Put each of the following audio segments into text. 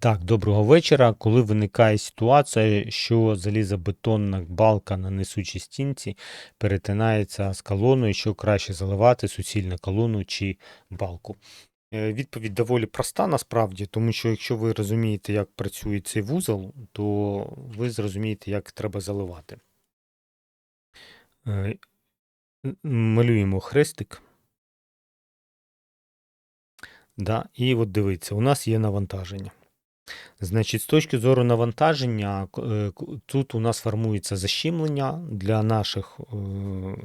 Так, доброго вечора. Коли виникає ситуація, що залізобетонна балка на несучій стінці перетинається з колоною, що краще заливати суцільну колону чи балку? Е, Відповідь доволі проста насправді, тому що якщо ви розумієте, як працює цей вузол, то ви зрозумієте, як треба заливати. Е, Малюємо хрестик. Да, і от дивіться, у нас є навантаження. Значить, з точки зору навантаження, е, тут у нас формується защемлення для, наших, е,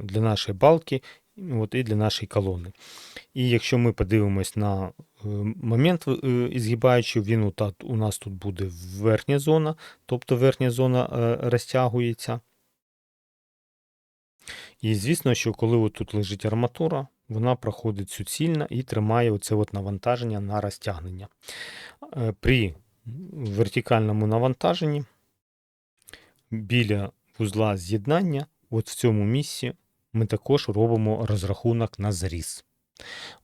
для нашої балки от, і для нашої колони. І якщо ми подивимось на е, момент ізгибаючий, він у нас тут буде верхня зона, тобто верхня зона розтягується. І звісно, що коли от тут лежить арматура, вона проходить суцільно і тримає оце от навантаження на розтягнення. Е, При вертикальному навантаженні біля вузла з'єднання, от в цьому місці, ми також робимо розрахунок на зріз.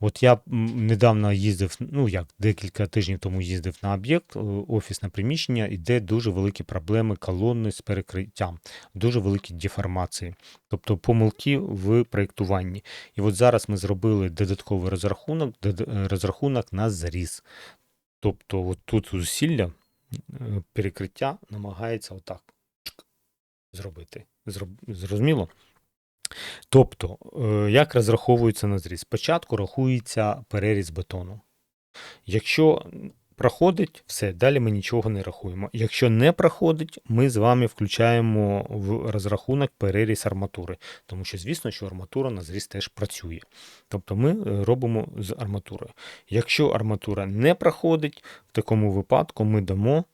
От я недавно їздив, ну як декілька тижнів тому їздив на об'єкт, е, офісне приміщення, і де дуже великі проблеми колонни з перекриттям, дуже великі деформації, тобто помилки в проєктуванні. І от зараз ми зробили додатковий розрахунок, е, розрахунок на зріз. Тобто, от тут зусилля е, перекриття намагається отак зробити. Зрозуміло? Тобто, е, як розраховується на зріз? Спочатку рахується переріз бетону. Якщо проходить, все, далі ми нічого не рахуємо. Якщо не проходить, ми з вами включаємо в розрахунок переріз арматури. Тому що, звісно, що арматура на зріз теж працює. Тобто ми е, робимо з арматурою. Якщо арматура не проходить, в такому випадку ми дамо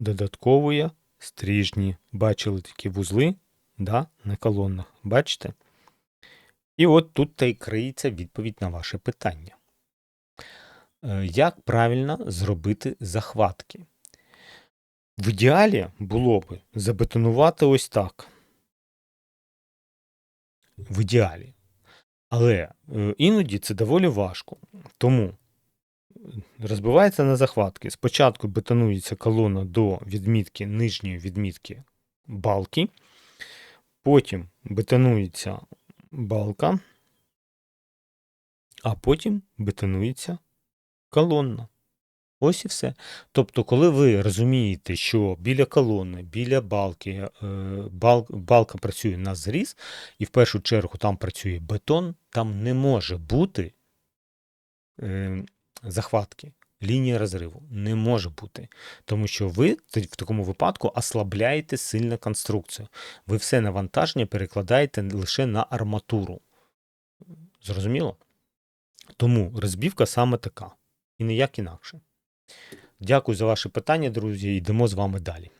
додаткові стрижні. Бачили такі вузли да, на колонах. Бачите? І от тут та й криється відповідь на ваше питання. Е, Як правильно зробити захватки? В ідеалі було б забетонувати ось так. В ідеалі. Але е, іноді це доволі важко. Тому е, розбивається на захватки. Спочатку бетонується колона до відмітки нижньої відмітки балки, потім бетонується балка, а потім бетонується колонна. Ось і все. Тобто, коли ви розумієте, що біля колони, біля балки, е, бал, балка працює на зріз, і в першу чергу там працює бетон, там не може бути е, захватки, лінії розриву. Не може бути. Тому що ви в такому випадку ослабляєте сильно конструкцію. Ви все навантаження перекладаєте лише на арматуру. Зрозуміло? Тому розбівка саме така. І ніяк інакше. Дякую за ваші питання, друзі. Йдемо з вами далі.